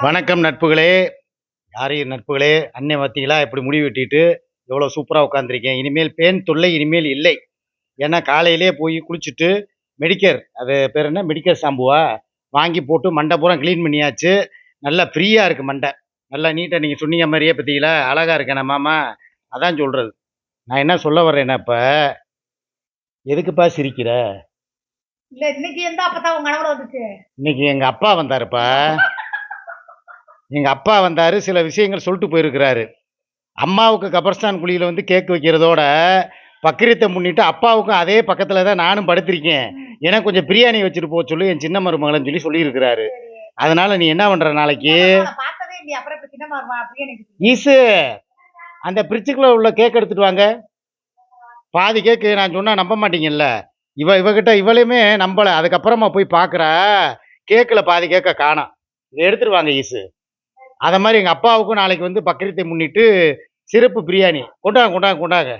வணக்கம் நட்புகளே. யாரையும் நட்புகளே? அன்னை பார்த்தீங்களா இப்படி முடி வெட்டிட்டு எவ்வளோ சூப்பராக உட்காந்துருக்கேன் இனிமேல் பேன் தொல்லை இனிமேல் இல்லை. ஏன்னா காலையிலே போய் குளிச்சுட்டு மெடிக்கர் அது பேர் என்ன? மெடிக்கர் ஷாம்புவா? வாங்கி போட்டு மண்டை பூரா க்ளீன் பண்ணியாச்சு. நல்லா ஃப்ரீயாக இருக்குது மண்டை. நல்லா நீட்டாக நீங்கள் சொன்னீங்க மாதிரியே பார்த்தீங்களா அழகாக இருக்கேன் மாமா. அதான் சொல்கிறது நான் என்ன சொல்ல வர்றேன்னா இப்போ எதுக்குப்பா சிரிக்கிற? இல்ல இன்னைக்கு எந்த அப்பதான் உங்க கணவர் வந்துச்சு? இன்னைக்கு எங்கள் அப்பா வந்தாருப்பா. எங்கள் அப்பா வந்தார் சில விஷயங்கள் சொல்லிட்டு போயிருக்கிறாரு. அம்மாவுக்கு கபர்ஸ்தான் குழியில் வந்து கேக் வைக்கிறதோட பக்கிரத்தை முன்னிட்டு அப்பாவுக்கும் அதே பக்கத்தில் தான் நானும் படுத்திருக்கேன். ஏன்னா கொஞ்சம் பிரியாணி வச்சுட்டு போக சொல்லி என் சின்ன மருமகளைன்னு சொல்லி சொல்லியிருக்கிறாரு. அதனால நீ என்ன பண்ணுற நாளைக்கு? அப்புறம் ஈசு அந்த பிரிட்ஜுக்குள்ள உள்ள கேக் எடுத்துட்டு வாங்க. பாதி கேக்கு நான் சொன்னா நம்ப மாட்டீங்கல்ல. இவ இவகிட்ட இவளையுமே நம்பலை. அதுக்கப்புறமா போய் பார்க்குறா கேக்கில் பாதி கேட்க காணோம் இதை எடுத்துட்டு வாங்க ஈசு அதை மாதிரி எங்கள் அப்பாவுக்கும் நாளைக்கு வந்து பக்கிரத்தை முன்னிட்டு சிறப்பு பிரியாணி. கொண்டாங்க கொண்டாங்க கொண்டாங்க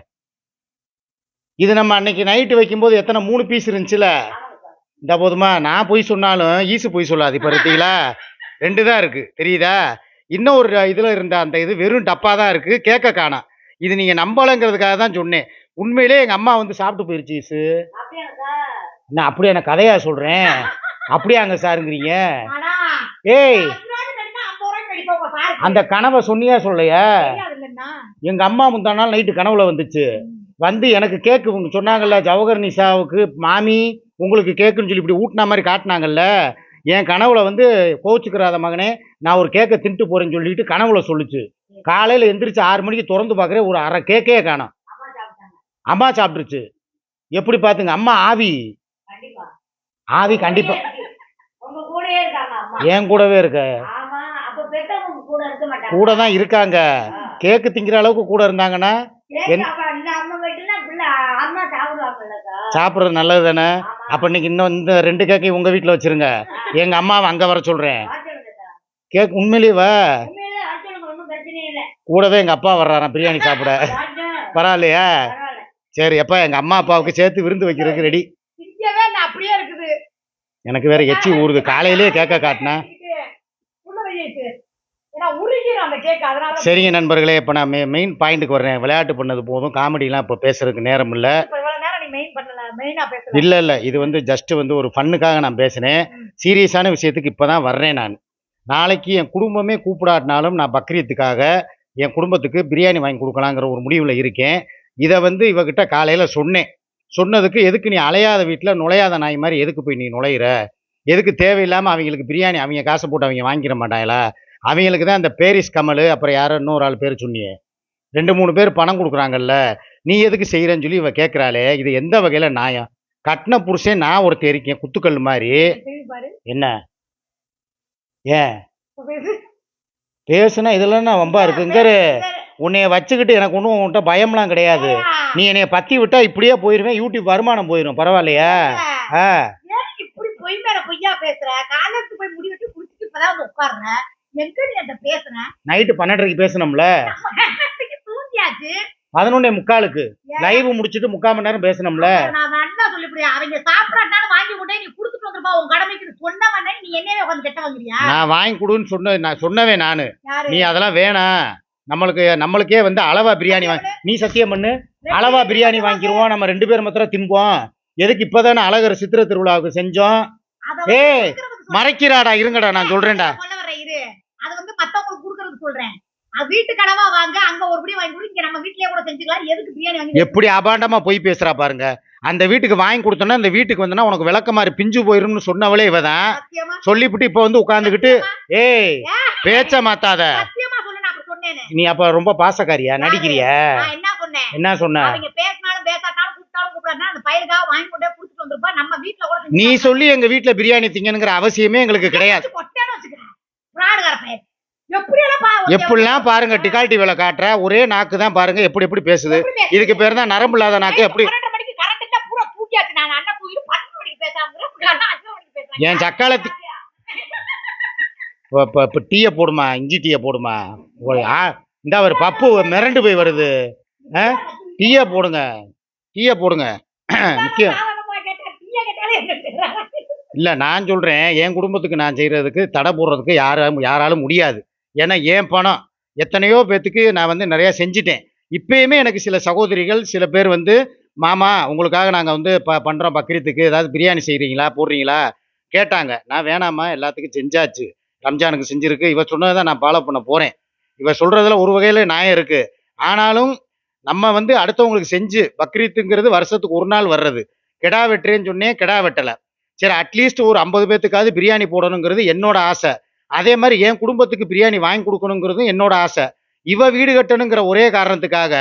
இது நம்ம அன்னைக்கு நைட்டு வைக்கும்போது எத்தனை மூணு பீஸ் இருந்துச்சுல? இந்த போதுமா நான் பொய் சொன்னாலும் ஈசு பொய் சொல்லாது இப்போ பார்த்தீங்களா? ரெண்டு தான் இருக்குது தெரியுதா? இன்னும் ஒரு இதில் இருந்த அந்த இது வெறும் டப்பா தான் இருக்குது கேட்க காணோம். இது நீங்கள் நம்பலைங்கிறதுக்காக தான் சொன்னேன். உண்மையிலே எங்கள் அம்மா வந்து சாப்பிட்டு போயிருச்சு ஈசு. நான் அப்படியே நான் கதையா சொல்கிறேன் அப்படியாங்க சாருங்கிறீங்க? ஏய் அந்த கனவை சொன்னியா சொல்லையா? எங்கள் அம்மா முந்தா நாள் நைட்டு கனவுல வந்துச்சு. வந்து எனக்கு கேக்கு சொன்னாங்கல்ல ஜவஹர் நிஷாவுக்கு மாமி உங்களுக்கு கேக்குன்னு சொல்லி இப்படி ஊட்டின மாதிரி காட்டினாங்கல்ல என் கனவுல வந்து கோச்சுக்கிறாத மகனே நான் ஒரு கேக்கை தின்ட்டு போறேன்னு சொல்லிட்டு கனவுல சொல்லுச்சு. காலையில் எந்திரிச்சு ஆறு மணிக்கு திறந்து பார்க்குறேன் ஒரு அரை கேக்கே காணோம். அம்மா சாப்பிட்டுருச்சு. எப்படி பார்த்துங்க அம்மா ஆவி. ஆவி கண்டிப்பா. என் கூடவே இருக்க ஆமா அப்ப பெத்தவங்க உங்க கூட தான் இருக்காங்க. கேக்கு திங்கிற அளவுக்கு கூட இருந்தாங்கன்னா அப்ப சாப்பிட்றது நல்லது தானே அப்போ இன்னைக்கு இன்னும் இந்த ரெண்டு கேக்கையும் உங்கள் வீட்டில் வச்சிருங்க. எங்கள் அம்மாவை அங்கே வர சொல்கிறேன் கேக் உண்மையிலேயே வா உண்மையிலே வாச்சலுங்க ஒன்றும் பிரச்சனையே இல்லை. கூடவே எங்கள் அப்பா வர்றாராம் பிரியாணி சாப்பிட. பரவாயில்லையா? பரவாயில்ல. சரி எப்போ எங்கள் அம்மா அப்பாவுக்கு சேர்த்து விருந்து வைக்கிறதுக்கு ரெடி எனக்கு வேற எச்சி ஊறுது. காலையிலேயே கேக்க காட்டினேன் உள்ள வையிட்டு ஏன்னா உருகிரும் அந்த கேக் அதனால சரிங்க நண்பர்களே இப்போ நான் மெயின் பாயிண்ட்டுக்கு வர்றேன். விளையாட்டு பண்ணது போதும். காமெடிலாம் இப்போ பேசுறதுக்கு நேரம் இல்லை. இல்லை இல்லை. இது வந்து ஜஸ்ட் வந்து ஒரு ஃபன்னுக்காக நான் பேசினேன். சீரியஸான விஷயத்துக்கு இப்போ தான் வர்றேன் நான். நாளைக்கு என் குடும்பமே கூப்பிடாட்டினாலும் நான் பக்ரீத்துக்காக என் குடும்பத்துக்கு பிரியாணி வாங்கி கொடுக்கலாங்கிற ஒரு முடிவில் இருக்கேன். இதை வந்து இவகிட்ட காலையில் சொன்னேன். சொன்னதுக்கு எதுக்கு நீ அலையாத வீட்டில் நுழையாத நாய் மாதிரி எதுக்கு போய் நீ நுழையிற? எதுக்கு தேவையில்லாமல் அவங்களுக்கு பிரியாணி அவங்க காசை போட்டு அவங்க வாங்கிட மாட்டாங்களா? அவங்களுக்கு தான் அந்த பேரிஸ் கமல் அப்புறம் யாரோ இன்னொரு ஆள் பேர் சொன்னியே. ரெண்டு மூணு பேர் பணம் கொடுக்குறாங்கல்ல நீ எதுக்கு செய்கிறேன்னு சொல்லி இவ கேட்குறாளே இது எந்த வகையில் நியாயம்? கட்டின புருஷன் நான் ஒருத்தர் இருக்கேன் குத்துக்கல் மாதிரி. என்ன? ஏன்? பேசுனா இதெல்லாம் நான் வம்பா இருக்குங்காரு உன்னைய வச்சுக்கிட்டு எனக்கு ஒன்றும் உன்கிட்ட பயம்லாம் கிடையாது. நீ என்னைய பத்தி விட்டா இப்படியே போயிருவேன் யூடியூப் வருமானம் போயிடும் பரவாயில்லையா? ஆ. இப்படி பொய் மேல பொய்யா பேசுற? காலத்துக்கு போய் முடி வெட்டி குடிச்சிட்டு இப்பதான் வந்து நைட்டு பன்னெண்டரைக்கு பேசணும்ல? பதினொன்னே முக்காலுக்கு. லைவ் முடிச்சுட்டு முக்கால் மணி நேரம் பேசணும்ல? நான் வாங்கி கொடுன்னு சொன்ன நான் சொன்னவே நான். நீ அதெல்லாம் வேணாம் நம்மளுக்கு நம்மளுக்கே வந்து அளவா பிரியாணி வாங்கி நீ சத்தியம் பண்ணு. அளவா பிரியாணி வாங்கிடுவோம் நம்ம ரெண்டு பேரும் மாத்திரம் திம்போம். எதுக்கு இப்பதானே அழகர் சித்திர திருவிழாவுக்கு செஞ்சோம்? சொல்றேன். மறைக்கிறாடா இருங்கடா நான் சொல்றேன்டா. அது வந்து மத்தவங்களுக்கு குடுக்கறதுக்கு சொல்றேன். வீட்டு கனவா வாங்க அங்க ஒரு படி வாங்கி கொடு இங்க நம்ம வீட்லயே கூட செஞ்சுக்கலாம். எதுக்கு பிரியாணி வாங்கி எப்படி அபாண்டமா போய் பேசுறா பாருங்க. அந்த வீட்டுக்கு வாங்கி கொடுத்தோன்னா அந்த வீட்டுக்கு வந்தனா உனக்கு விளக்க மாதிரி பிஞ்சு போயிரும்னு சொன்னவளே இவதான். சொல்லிவிட்டு இப்ப வந்து உட்காந்துக்கிட்டு ஏய் பேச்ச மாத்தாத. நீ அப்ப ரொம்ப பாசக்காரியா? நடிக்கிறியா? என்ன சொன்ன? நீ. சொல்லி எங்க வீட்டுல பிரியாணி திங்கணுங்கிற அவசியமே எங்களுக்கு கிடையாது வச்சு கொட்டேன்னு வச்சுக்கிறேன் பிராடுகார பையன் எப்படி எல்லாம் பா எப்படிலாம் பாருங்க டிகால்டி வேலை காட்டுற ஒரே நாக்கு தான் பாருங்க எப்படி எப்படி பேசுது? இதுக்கு பேர் தான் நரம்பு இல்லாத நாக்கு எப்படி என் சக்காலத்தி இப்ப- இப்ப டீயை போடுமா? இஞ்சி டீயை போடுமா? ஆ இந்த ஒரு பப்பு மிரண்டு போய் வருது. ஆ? டீயை போடுங்க. டீயை போடுங்க. முக்கியம் சாதாரணமா கேட்டா டீயை கேட்டாலே என்ன செய்றாங்க? இல்லை நான் சொல்கிறேன் என் குடும்பத்துக்கு நான் செய்கிறதுக்கு தடை போடுறதுக்கு யாரும் யாராலும் முடியாது. ஏன்னா என் பணம். எத்தனையோ பேர்த்துக்கு நான் வந்து நிறையா செஞ்சிட்டேன். இப்போயுமே எனக்கு சில சகோதரிகள் சில பேர் வந்து மாமா உங்களுக்காக நாங்கள் வந்து ப பண்ணுறோம் பக்ரீத்துக்கு. ஏதாவது பிரியாணி செய்கிறீங்களா போடுறீங்களா? கேட்டாங்க. நான் வேணாம்மா எல்லாத்துக்கும் செஞ்சாச்சு. ரம்ஜானுக்கு செஞ்சுருக்கு. இவ சொன்னதை தான் நான் ஃபாலோ பண்ண போகிறேன் இவ சொல்கிறதுல ஒரு வகையில் நியாயம் இருக்குது ஆனாலும் நம்ம வந்து அடுத்தவங்களுக்கு செஞ்சு பக்ரீத்துங்கிறது வருஷத்துக்கு ஒரு நாள் வர்றது. கெடா வெட்டுறேன்னு சொன்னேன் கெடா வெட்டலை. சரி அட்லீஸ்ட் ஒரு ஐம்பது பேத்துக்காவது பிரியாணி போடணுங்கிறது என்னோட ஆசை. அதே மாதிரி என் குடும்பத்துக்கு பிரியாணி வாங்கி கொடுக்கணுங்கிறதும் என்னோட ஆசை. இவ வீடு கட்டணுங்கிற ஒரே காரணத்துக்காக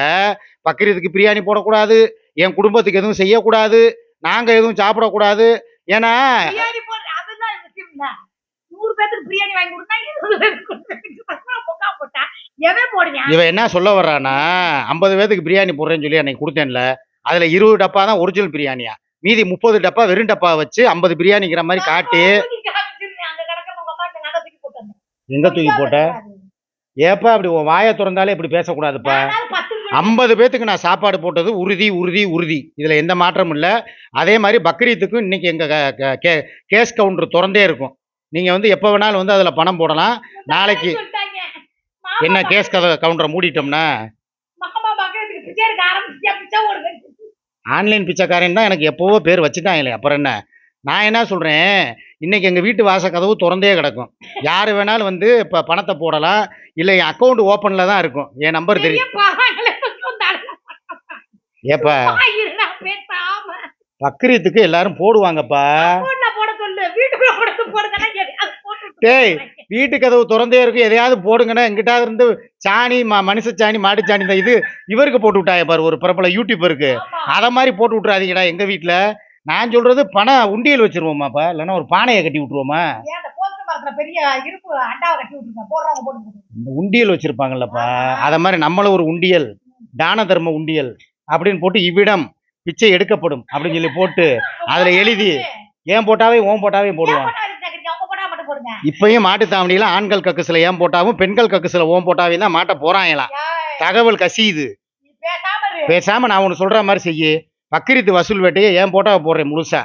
பக்ரீத்துக்கு பிரியாணி போடக்கூடாது என் குடும்பத்துக்கு எதுவும் செய்யக்கூடாது நாங்கள் எதுவும் சாப்பிடக்கூடாது. ஏன்னா இவன் என்ன சொல்ல வர்றானா ஐம்பது பேத்துக்கு பிரியாணி போடுறேன்னு சொல்லி அன்னைக்கு கொடுத்தேன்ல அதுல இருபது டப்பா தான் ஒரிஜினல் பிரியாணியா? மீதி முப்பது டப்பா வெறும் டப்பா வச்சு ஐம்பது பிரியாணிங்கிற மாதிரி காட்டி எங்க தூக்கி போட்ட? ஏப்பா அப்படி உன் வாயை திறந்தாலே இப்படி பேசக்கூடாதுப்பா. ஐம்பது பேத்துக்கு நான் சாப்பாடு போட்டது உறுதி உறுதி உறுதி. இதுல எந்த மாற்றமும் இல்லை. அதே மாதிரி பக்ரீத்துக்கும் இன்னைக்கு எங்க க- கேஸ் கவுண்டர் திறந்தே இருக்கும். நீங்க வந்து எப்போ வேணாலும் வந்து அதுல பணம் போடலாம். நாளைக்கு. என்ன கேஸ் கதை கவுண்டரை மூடிட்டோம்னா? ஆன்லைன் பிச்சைக்காரன் தான் எனக்கு எப்போவோ பேர் வச்சுட்டாங்களே. அப்புறம் என்ன? நான் என்ன சொல்கிறேன் இன்னைக்கு எங்கள் வீட்டு வாச கதவு திறந்தே கிடக்கும். யார் வேணாலும் வந்து இப்போ பணத்தை போடலாம். இல்லை என் அக்கௌண்ட் ஓப்பனில் தான் இருக்கும். என் நம்பர் தெரியும். ஏப்பா? பக்ரீத்துக்கு எல்லாரும் போடுவாங்கப்பா. டேய். வீட்டு கதவு திறந்தே இருக்கும். எதையாவது போடுங்கண்ணா எங்கிட்ட இருந்து சாணி மா மனுஷ சாணி மாட்டு சாணி இந்த இது இவருக்கு போட்டு விட்டாங்க பாரு. ஒரு பிரபல யூடியூபருக்கு. அதை மாதிரி போட்டு விட்றாதீங்கடா எங்கள் வீட்டில் நான் சொல்கிறது பணம் உண்டியல் வச்சிருவோமாப்பா. இல்லைன்னா ஒரு பானையை கட்டி விட்ருவோமா இந்த உண்டியல் வச்சிருப்பாங்கல்லப்பா. அத மாதிரி நம்மளும் ஒரு உண்டியல் தான தர்ம உண்டியல் அப்படின்னு போட்டு இவ்விடம் பிச்சை எடுக்கப்படும் அப்படின்னு சொல்லி போட்டு அதுல எழுதி ஏன் போட்டாவே ஓன் போட்டாவே போடுவான் அவங்க போட்டா மட்டும் போடுங்க இப்பயும் மாட்டு தாவணியில ஆண்கள் கக்குசுல ஏன் போட்டாவும் பெண்கள் கக்குசுல ஓன் போட்டாவே தான் மாட்ட போறாங்களாம் தகவல் கசியுது பேசாம நான் ஒன்று சொல்ற மாதிரி செய்யு. பக்ரீத்து வசூல் வேட்டையை ஏன் போட்டா போடுறேன் முழுசா?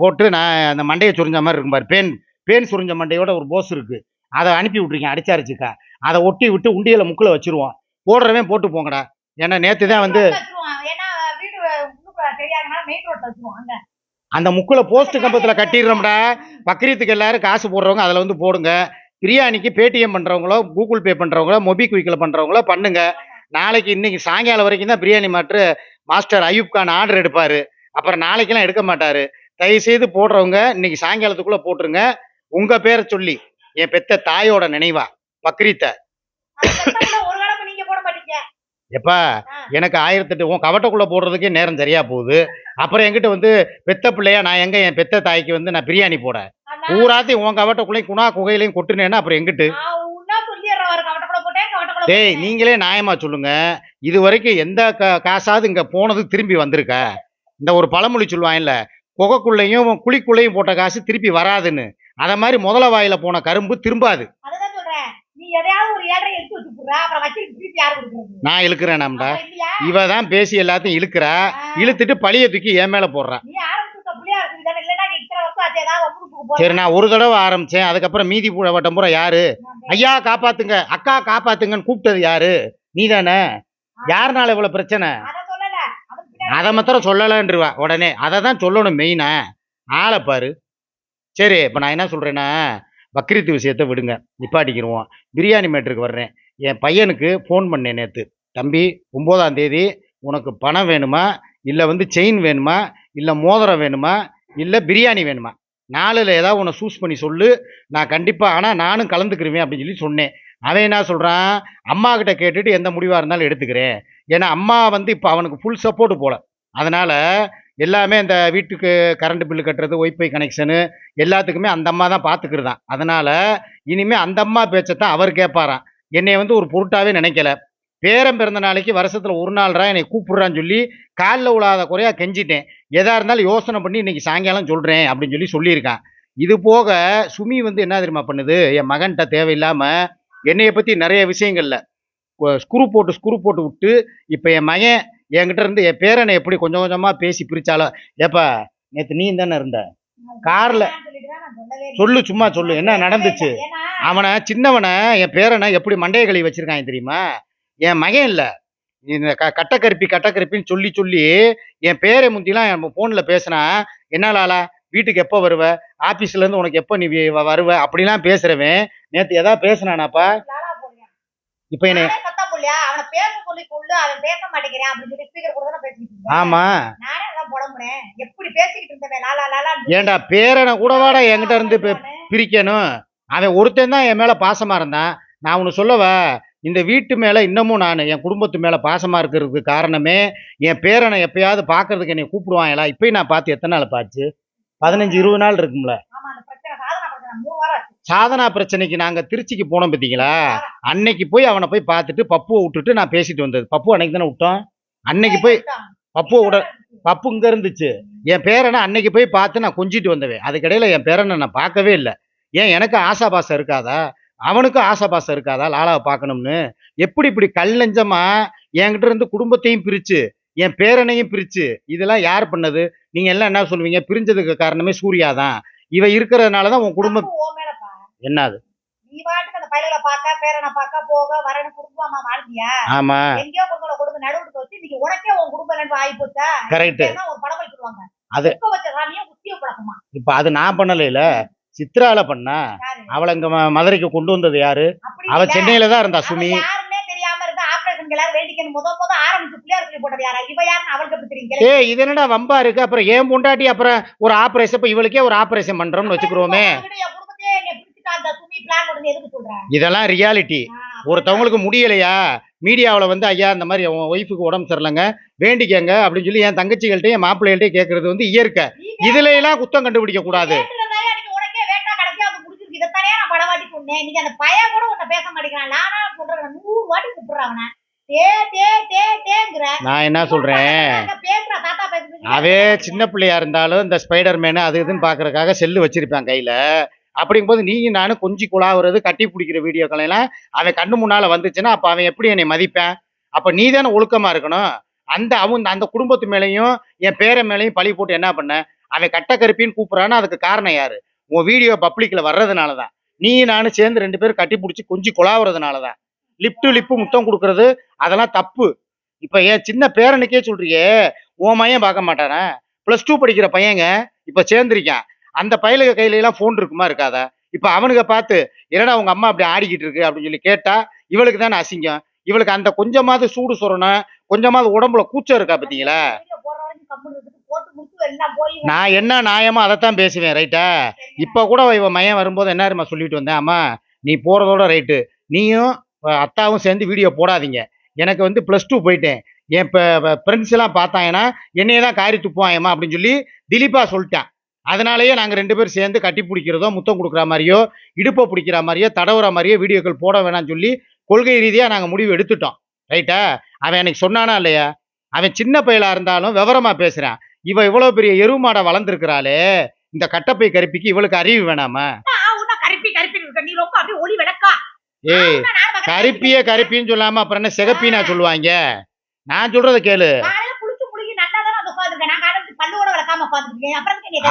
போட்டு நான் அந்த மண்டையை சுரிஞ்ச மாதிரி இருக்கும் பாரு. பேன் பேன் சுரிஞ்ச மண்டையோட ஒரு போஸ் இருக்கு. அதை அனுப்பி விட்ருக்கேன் அடிச்சாரிச்சுக்கா. அதை ஒட்டி விட்டு உண்டியல முக்கில் வச்சிருவோம். போடுறவன் போட்டு போங்கடா. ஏன்னா நேத்து தான் வந்து அந்த முக்கில் போஸ்ட் கம்பத்தில் கட்டிடுறோம்டா. பக்ரீத்துக்கு எல்லாரும் காசு போடுறவங்க அதில் வந்து போடுங்க. பிரியாணிக்கு பேடிஎம் பண்ணுறவங்களோ கூகுள் பே பண்ணுறவங்களோ மொபிக்விக்கில் பண்ணுறவங்களோ பண்ணுங்க. நாளைக்கு இன்னைக்கு சாயங்காலம் வரைக்கும் தான் பிரியாணி மாற்று மாஸ்டர் அயூப் கான் ஆர்டர் எடுப்பார். அப்புறம் நாளைக்கெல்லாம் எடுக்க மாட்டார். தயவுசெய்து போடுறவங்க இன்னைக்கு சாயங்காலத்துக்குள்ளே போட்டுருங்க. உங்கள் பேரை சொல்லி என் பெத்த தாயோட நினைவா பக்ரீத்தை அது பெத்தவங்கள ஒரு கிழமை நீங்க போட மாட்டீங்க எப்பா. எனக்கு ஆயிரத்தெட்டு உன் கவட்டக்குள்ளே போடுறதுக்கே நேரம் சரியா போகுது. அப்புறம் என்கிட்ட வந்து பெத்த பிள்ளையா நான் எங்க என் பெத்த தாய்க்கு வந்து நான் பிரியாணி போட? ஆனா, பூராத்தையும் உன் கவட்டக்குள்ளேயும் குணா குகையிலையும் கொட்டுனேன்னா அப்புறம் எங்கிட்டு? டேய். நீங்களே நியாயமா சொல்லுங்க. இது வரைக்கும் எந்த கா- காசாவது இங்க போனது திரும்பி வந்திருக்கா? இந்த ஒரு பழமொழி சொல்லுவாங்கல்ல குகைக்குள்ளேயும் குழிக்குள்ளேயும் போட்ட காசு திருப்பி வராதுன்னு. அத மாதிரி முதல வாயில போன கரும்பு திரும்பாது. எதையாவது ஒரு ஏழரை எடுத்து வச்சு போடுற அப்புறம் வச்சு திருப்பி யாரு கொடுக்குறது? நான் இழுக்கிறேன் இல்லையா? இவ தான் பேசி எல்லாத்தையும் இழுக்கிறா. இழுத்துட்டு பழிய தூக்கி என் மேல போடுறா. நீ ஆரம்பிச்சு புள்ளியா இருக்குது தானே? இல்லைன்னா நீ இத்தனை வருஷம் ஆச்சு ஏதாவது வம்புக்கு சரி நான் ஒரு தடவை ஆரம்பிச்சேன். அதுக்கப்புறம் மீதி வட்டம் பூரா யாரு? ஐயா காப்பாத்துங்க. அக்கா காப்பாத்துங்கன்னு கூப்பிட்டது யாரு? நீ தானே யாருனால இவ்வளவு பிரச்சனை? அதை மாத்திரம் சொல்லலன்றுவா உடனே. அதை தான் சொல்லணும் மெயினா ஆளை பாரு. சரி இப்போ நான் என்ன சொல்கிறேன்னா பக்ரீத் விஷயத்தை விடுங்க. நிப்பாட்டிக்கிடுவோம் பிரியாணி மேட்டருக்கு வர்றேன். என் பையனுக்கு ஃபோன் பண்ணேன் நேற்று தம்பி ஒம்போதாம் தேதி உனக்கு பணம் வேணுமா? இல்லை வந்து செயின் வேணுமா? இல்லை மோதிரம் வேணுமா? இல்லை பிரியாணி வேணுமா? நாலில் ஏதாவது உன்னை சூஸ் பண்ணி சொல்லு. நான் கண்டிப்பாக ஆனால் நானும் கலந்துக்கிருவேன் அப்படின்னு சொல்லி சொன்னேன். அவன் என்ன சொல்கிறான் அம்மா கிட்ட கேட்டுட்டு எந்த முடிவாக இருந்தாலும் எடுத்துக்கிறேன். ஏன்னா அம்மா வந்து இப்போ அவனுக்கு ஃபுல் சப்போர்ட் போல. அதனால் எல்லாமே இந்த வீட்டுக்கு கரண்ட் பில்லு கட்டுறது ஒய்ஃபை கனெக்ஷனு எல்லாத்துக்குமே அந்த அம்மா தான் பார்த்துக்கிறதான் அதனால் இனிமேல் அந்த அம்மா பேச்சத்தான் அவர் கேட்பாராம் என்னை வந்து ஒரு பொருட்டாகவே நினைக்கல. பேரம் பிறந்த நாளைக்கு வருஷத்தில் ஒரு நாள்ரா என்னை கூப்பிட்றான்னு சொல்லி காலில் விழாத குறையாக கெஞ்சிட்டேன். எதாக இருந்தாலும் யோசனை பண்ணி இன்றைக்கி சாயங்காலம் சொல்கிறேன் அப்படின்னு சொல்லி சொல்லியிருக்கான் இது போக சுமி வந்து என்ன தெரியுமா பண்ணுது? என் மகன்கிட்ட தேவையில்லாமல் என்னையை பற்றி நிறைய விஷயங்கள்ல ஸ்க்ரூ போட்டு ஸ்க்ரூ போட்டு விட்டு இப்போ என் மகன் என்கிட்ட இருந்து என் பேரனை எப்படி கொஞ்சம் கொஞ்சமா பேசி பிரிச்சாலோ ஏப்பா நேற்று நீ தானே இருந்த? கார்ல. சொல்லு சும்மா சொல்லு. என்ன நடந்துச்சு? அவனை சின்னவனை என் பேரனை எப்படி மண்டைய கழுவி வச்சிருக்கான் தெரியுமா? என் மகன் இல்ல. இந்த க கட்டக்கருப்பி கட்டக்கருப்பின்னு சொல்லி சொல்லி என் பேரை முந்திலாம் என் ஃபோனில் பேசினா என்னாலாலா வீட்டுக்கு எப்போ வருவ? ஆஃபீஸ்லேருந்து உனக்கு எப்போ நீ வருவ? அப்படிலாம் பேசுறவன் நேற்று எதாவது பேசுனானாப்பா? இப்போ என்ன போடலையா? அவனை பேச சொல்லி கொள்ளு, அவன் பேச மாட்டேங்கிறான் அப்படின்னு சொல்லி speaker கூட தானே பேசிக்கிட்டு. ஆமா. நானே அதான் புலம்புனேன். எப்படி பேசிக்கிட்டு இருந்தவன் லாலா லாலான்னு ஏன்டா பேரனை கூடவாடா என்கிட்ட இருந்து பிரிக்கணும். அவன் ஒருத்தன் தான் என் மேல பாசமா இருந்தான். நான் உனக்கு சொல்லவா? இந்த வீட்டு மேல இன்னமும் நான் என் குடும்பத்து மேல பாசமா இருக்கிறதுக்கு காரணமே என் பேரனை எப்பயாவது பாக்குறதுக்கு என்னை கூப்பிடுவாங்களா? இப்பயும் நான் பார்த்து எத்தனை நாள் பாச்சு பதினஞ்சு இருபது நாள் இருக்கும்ல. ஆமா, அந்த பிரச்சனை, சாதனா பிரச்சனைக்கு நாங்க திருச்சிக்கு போனோம் பார்த்தீங்களா அன்னைக்கு போய் அவனை போய் பார்த்துட்டு பப்புவை விட்டுட்டு நான் பேசிட்டு வந்தது. பப்பு அன்னைக்கு தானே விட்டோம்? அன்னைக்கு போய் பப்புவை விட பப்பு இங்க இருந்துச்சு. என் பேரனை அன்னைக்கு போய் பார்த்து நான் கொஞ்சிட்டு வந்தவேன். அதுக்கிடையில என் பேரனை நான் பார்க்கவே இல்லை. ஏன் எனக்கு ஆசாபாசம் இருக்காதா? அவனுக்கும் ஆசாபாசம் இருக்காதா? லாலாவை பார்க்கணும்னு. எப்படி இப்படி கல் நெஞ்சமா என்கிட்ட இருந்து குடும்பத்தையும் பிரிச்சு என் பேரனையும் பிரிச்சு இதெல்லாம் யார் பண்ணது? நீங்க எல்லாம் என்ன சொல்லுவீங்க? பிரிஞ்சதுக்கு காரணமே சூர்யா தான். இவ இருக்கிறதுனால தான் உன் குடும்பம் என்னது? நீ பாட்டுக்கு அந்த பயலுகளை பார்க்க, பேரனை பார்க்க, போக, வரேன்னு குடும்பமா வாழ்ந்தியா? ஆமா. எங்கேயோ குடும்பங்களை கொடுத்து நடுவுக்கு வச்சு, இன்னைக்கு உனக்கே உன் குடும்ப ஆகி போச்சா? கரெக்ட் இப்ப ஒரு படம் வைக்கிடுவாங்க. அது- இப்ப வச்ச சாமியும் குத்திய பழக்கமா? இப்ப அது நான் பண்ணலைல சித்ரால பண்ணா? அவளை இங்க மதுரைக்கு கொண்டு வந்தது யாரு? அவ. சென்னையில தான் இருந்தா சுமி. யாருன்னே தெரியாம இருந்த ஆபரேஷன் எல்லாரும் வேண்டிக்கணும் முத முத ஆரம்பிச்சு பிள்ளையார் சொல்லி போட்டது யாரா? இவ யாருன்னு அவளுக்கு எப்படி தெரியும்? ஏய் இது என்னடா வம்பா இருக்கு? அப்புறம் ஏன் பொண்டாட்டி? அப்புறம் ஒரு ஆபரேஷன் இப்ப இவளுக்கே ஒரு ஆபரேஷன் பண்றோம்னு வச்சுக்கிறோமே இதெல்லாம் ரியாலிட்டி ஒருத்தவங்களுக்கு முடியலையா? மீடியாவில் வந்து ஐயா இந்த மாதிரி உன் ஒய்ஃபுக்கு உடம்பு சரியில்லைங்க. வேண்டிக்கங்க. அப்படின்னு சொல்லி என் தங்கச்சிகள்கிட்ட என் மாப்பிள்ளைகள்ட்ட கேட்கறது வந்து இயற்கை. இதுல எல்லாம் குத்தம் கண்டுபிடிக்க கூடாது. நான் பல வாட்டி சொன்னேன் நீங்க அந்த பையன் கூட உன்ட்ட பேச மாட்டேங்கிறான். நானா சொல்றேன் நூறு வாட்டி கூப்பிடுறேன் அவனை. டே டே டே டேங்கிற நான் என்ன சொல்றேன்? அவே சின்ன பிள்ளையா இருந்தாலும் இந்த ஸ்பைடர் மேனு அது இதுன்னு பாக்குறதுக்காக செல்லு வச்சிருப்பேன் கையில. அப்படிங்கும்போது நீயும் நானும் கொஞ்சி குழாவுறது கட்டி பிடிக்கிற வீடியோக்களை எல்லாம் அவன் கண்ணு முன்னால வந்துச்சுன்னா அப்ப அவன் எப்படி என்னை மதிப்பேன்? அப்ப நீ தானே ஒழுக்கமா இருக்கணும். அந்த அவன் அந்த குடும்பத்து மேலையும் என் பேரன் மேலையும் பழி போட்டு என்ன பண்ண? அவன் கட்ட கருப்பின்னு கூப்பிடுறான்னா அதுக்கு காரணம் யாரு? உன் வீடியோ பப்ளிக்ல வர்றதுனால தான். நீ நானும் சேர்ந்து ரெண்டு பேரும் கட்டி பிடிச்சி கொஞ்சி குழாவுறதுனால தான். லிப்டு லிப்பு முத்தம் கொடுக்கறது அதெல்லாம் தப்பு. இப்போ என் சின்ன பேரனுக்கே சொல்றியே உன் மையம் பார்க்க மாட்டானே? ப்ளஸ் டூ படிக்கிற பையங்க இப்போ சேர்ந்துருக்கான். அந்த பயலுக கையில எல்லாம் ஃபோன் இருக்குமா இருக்காதா? இப்போ அவனுங்க பார்த்து என்னடா உங்கள் அம்மா அப்படி ஆடிக்கிட்டு இருக்கு? அப்படின்னு சொல்லி கேட்டால் இவளுக்கு தானே அசிங்கம். இவளுக்கு அந்த கொஞ்சமாவது சூடு சொரணும் கொஞ்சமாவது உடம்புல கூச்சம் இருக்கா பார்த்தீங்களா? நான் என்ன நியாயமோ அதைத்தான் பேசுவேன் ரைட்டா இப்போ கூட இவன் மையம் வரும்போது என்ன சொல்லிட்டு வந்தேன்? அம்மா நீ போகிறதோட ரைட்டு நீயும் அத்தாவும் சேர்ந்து வீடியோ போடாதீங்க. எனக்கு வந்து ப்ளஸ் டூ போயிட்டேன். என் இப்போ ஃப்ரெண்ட்ஸ் எல்லாம் பார்த்தாங்கன்னா என்னையே தான் காரி துப்புவாயம்மா? அப்படின்னு சொல்லி திலீப்பாக சொல்லிட்டான். அதனாலேயே நாங்கள் ரெண்டு பேரும் சேர்ந்து கட்டி பிடிக்கிறதோ முத்தம் கொடுக்குற மாதிரியோ இடுப்பை பிடிக்கிற மாதிரியோ தடவுற மாதிரியோ வீடியோக்கள் போட வேணாம்னு சொல்லி கொள்கை ரீதியாக நாங்கள் முடிவு எடுத்துட்டோம். ரைட்டா அவன் எனக்கு சொன்னானா இல்லையா? அவன் சின்ன பயலா இருந்தாலும் விவரமா பேசுறான். இவ இவ்வளவு பெரிய எருமாடை வளர்ந்துருக்கிறாளே இந்த கட்டப்பை கருப்பிக்கு இவளுக்கு அறிவு வேணாமா? ஏய் கருப்பியே கருப்பின்னு சொல்லாம அப்புறம் என்ன சிகப்பினா சொல்லுவாங்க? நான் சொல்றத கேளு காலையில குளிச்சு முழுகி நல்லா தானே வந்து உட்காந்துருக்கேன் நான் காலையில பல்லு கூட விளக்காம உட்காந்துருக்கேன் அப்புறம் எதுக்கு நீ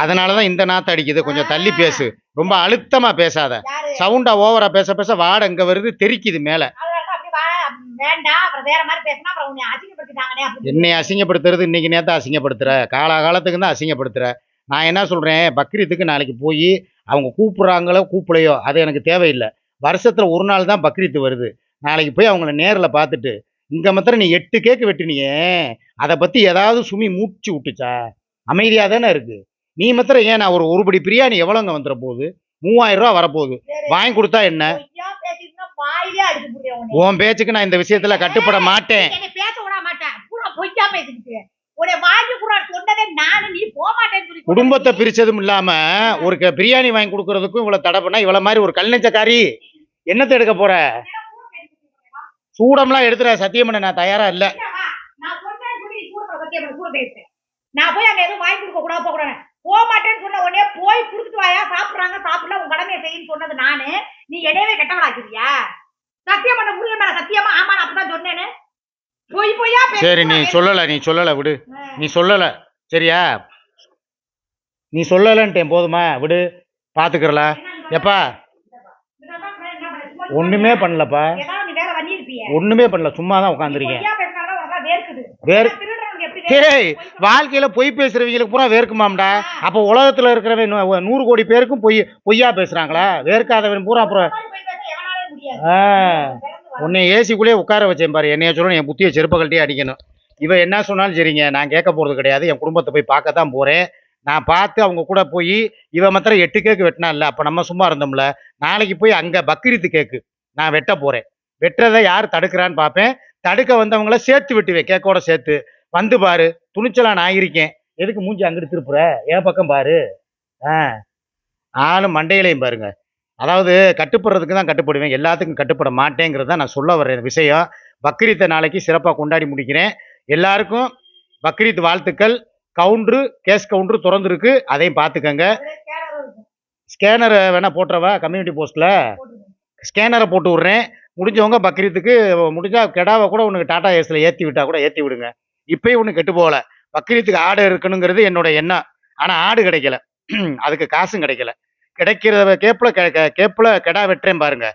அதனாலதான் இந்த நாத்து அடிக்குது. கொஞ்சம் தள்ளி பேசு. ரொம்ப அழுத்தமா பேசாத. சவுண்டா ஓவரா பேச பேச வாடை இங்க வருது தெரிக்குது மேல. என்னை அசிங்கப்படுத்துறது இன்னைக்கு நேத்து அசிங்கப்படுத்துற. காலாகாலத்துக்கு தான் அசிங்கப்படுத்துற. நான் என்ன சொல்றேன் பக்ரீத்துக்கு நாளைக்கு போய் அவங்க கூப்பிடுறாங்களோ கூப்பிடலையோ அது எனக்கு தேவையில்லை. வருஷத்துல ஒரு நாள் தான் பக்ரீத்து வருது. நாளைக்கு போய் அவங்கள நேர்ல பார்த்துட்டு இங்க மாத்திரம் நீ எட்டு கேக்கு வெட்டினியே அதை பத்தி ஏதாவது சுமி மூச்சு விட்டுச்சா? அமைதியா தானே இருக்கு? நீ மாத்திரம் ஏன் நான் ஒரு ஒருபடி பிரியாணி எவ்வளோங்க வந்துட போகுது? மூவாயிரம் ரூபா வரப்போகுது. வாங்கி கொடுத்தா என்ன? உன் பேச்சுக்கு நான் இந்த விஷயத்துல கட்டுப்பட மாட்டேன். குடும்பத்தை பிரிச்சதும் இல்லாம ஒரு பிரியாணி வாங்கி கொடுக்கறதுக்கும் இவ்வளவு தடை பண்ணா இவ்வளவு மாதிரி ஒரு கல்நெச்சக்காரி என்னத்தை எடுக்க போற? சூடம்லாம் எடுத்துற சத்தியம் பண்ண நான் தயாரா இல்ல? நான் போய் அங்க எதுவும் வாங்கி கொடுக்க கூடாது போக போக மாட்டேன்னு சொன்ன உடனே போய் குடுத்துட்டு வாயா சாப்பிடுறாங்க சாப்பிடல உன் கடமையை செய்யுன்னு சொன்னது நானு. நீ என்னையவே கெட்டவளாக்கிறியா சத்தியம் பண்ண முருகன் மேல சத்தியமா ஆமா நான் அப்பதான் சொன்னேன்னு. பொய் பேசி சரி நீ சொல்லல நீ சொல்லல விடு. நீ சொல்லல. சரியா? நீ சொல்லலன்ட்டேன் போதுமா? விடு. பாத்துக்கிறல எப்பா? ஒண்ணுமே பண்ணலப்பா. ஒண்ணுமே பண்ணல சும்மா தான் உட்காந்துருக்கேன் பொய்யா ஏய் வாழ்க்கையில் பொய் பேசுகிறவங்களுக்கு பூரா வேர்க்குமாம்டா. அப்போ உலகத்தில் இருக்கிறவன் நூறு கோடி பேருக்கும் பொய் பொய்யா பேசுகிறாங்களா வேர்க்காதவன் பூரா அப்புறம் ஆ, உன்னை ஏசிக்குள்ளே உட்கார வச்சேன் பாரு. என்னைய சொல்லணும் என் புத்தியை செருப்பகல்ட்டே அடிக்கணும். இவன் என்ன சொன்னாலும் சரிங்க நான் கேட்க போகிறது கிடையாது. என் குடும்பத்தை போய் பார்க்க தான் போகிறேன் நான் பார்த்து அவங்க கூட போய் இவன் மாத்திரம் எட்டு கேக்கு வெட்டினா இல்லை. அப்போ நம்ம சும்மா இருந்தோம்ல. நாளைக்கு போய் அங்கே பக்ரீத்து கேக்கு நான் வெட்ட போகிறேன் வெட்டுறதை யார் தடுக்கிறான்னு பார்ப்பேன். தடுக்க வந்தவங்கள சேர்த்து விட்டுவேன் கேக்கோட சேர்த்து. வந்து பாரு துணிச்சலா நான் இருக்கேன் எதுக்கு மூஞ்சி அங்கிட்டு திருப்புற? என் பக்கம் பாரு. ஆ. ஆளும் மண்டையிலையும் பாருங்க. அதாவது கட்டுப்படுறதுக்கு தான் கட்டுப்படுவேன். எல்லாத்துக்கும் கட்டுப்பட மாட்டேங்கிறது தான் நான் சொல்ல வர்ற விஷயம். பக்ரீத்தை நாளைக்கு சிறப்பாக கொண்டாடி முடிக்கிறேன். எல்லாருக்கும் பக்ரீத் வாழ்த்துக்கள். கவுண்ட்ரு கேஸ் கவுண்ட்ரு திறந்துருக்கு. அதையும் பார்த்துக்கங்க. ஸ்கேனரை வேணால் போட்டுறவா? கம்யூனிட்டி போஸ்ட்டில் ஸ்கேனரை போட்டு விட்றேன். முடிஞ்சவங்க பக்ரீத்துக்கு முடிஞ்சால் கெடாவை கூட உனக்கு டாடா ஏஸில் ஏற்றி விட்டால் கூட ஏற்றி விடுங்க. இப்பயும் ஒன்றும் கெட்டு போகல. பக்ரீத்துக்கு ஆடு இருக்கணுங்கிறது என்னோட எண்ணம். ஆனால் ஆடு கிடைக்கல. அதுக்கு காசும் கிடைக்கல. கிடைக்கிறத கேப்பில் கேப்பில் கெடா வெட்டுறேன் பாருங்க.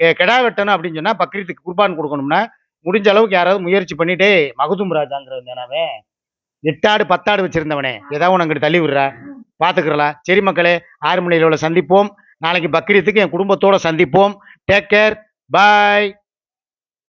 கே கெடா வெட்டணும் அப்படின்னு சொன்னால் பக்ரீத்துக்கு குர்பான் கொடுக்கணும்னா முடிஞ்ச அளவுக்கு யாராவது முயற்சி பண்ணிட்டே மகுதும் ராஜாங்கிறவன் தானே எட்டாடு பத்தாடு வச்சிருந்தவனே ஏதாவது உனக்கு தள்ளி விடுறா? பார்த்துக்கிறலாம் சரி மக்களே ஆறு மணியில் சந்திப்போம். நாளைக்கு பக்ரீத்துக்கு என் குடும்பத்தோடு சந்திப்போம். Take care bye